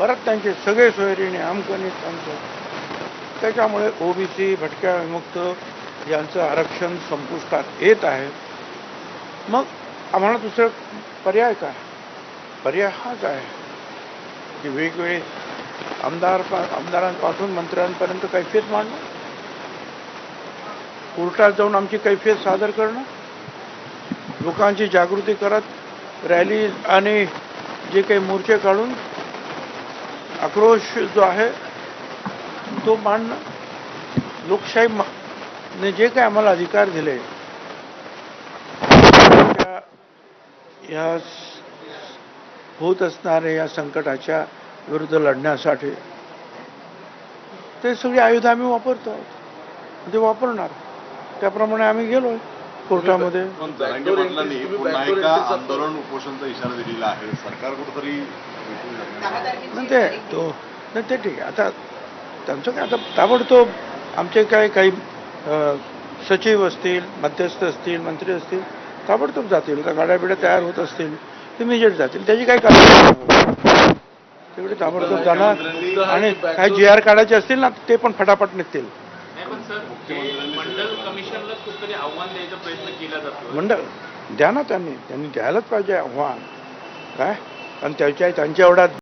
परत त्यांचे सगळे सोयरीने आमकणी त्यांचं त्याच्यामुळे ओबीसी भटक्या विमुक्त यांचं आरक्षण संपुष्टात येत आहे. मग आम्हाला दुसरं पर्याय काय? पर्याय हाच आहे की वेगवेगळे आमदार आमदारांपासून मंत्र्यांपर्यंत कैफियत मांडणं. कोर्टात जाऊन आमची कैफियत सादर करणं. लोकांची जागृती करत रॅली आणि जे काही मोर्चे काढून आक्रोश जो आहे तो मांडणं लोकशाही मा- ने जे काही आम्हाला अधिकार दिले या होत असणाऱ्या या संकटाच्या विरुद्ध लढण्यासाठी ते सगळी आयुध आम्ही वापरतो आहोत. ते वापरणार. त्याप्रमाणे आम्ही गेलोय कोर्टामध्ये. आंदोलन उपोषणचा इशारा दिलेला आहे. सरकार कुठेतरी. नाही ते तो नाही ते ठीक आहे. आता त्यांचं काय आता ताबडतोब आमचे काय काही सचिव असतील मध्यस्थ असतील मंत्री असतील ताबडतोब जातील. का गाड्या बिड्या तयार होत असतील इमिजिएट जातील. त्याची काही काळजी नाही. तेवढे ताबडतोब जाणार. आणि काही जी आर काढायचे असतील ना ते पण फटाफट निघतील. नाही पण सर मंडल कमिशनला कुठतरी आव्हान द्यायचा प्रयत्न केला जातो मंडळ द्या ना त्यांनी. त्यांनी द्यायलाच पाहिजे आव्हान. काय? आणि त्याच्या त्यांच्या एवढा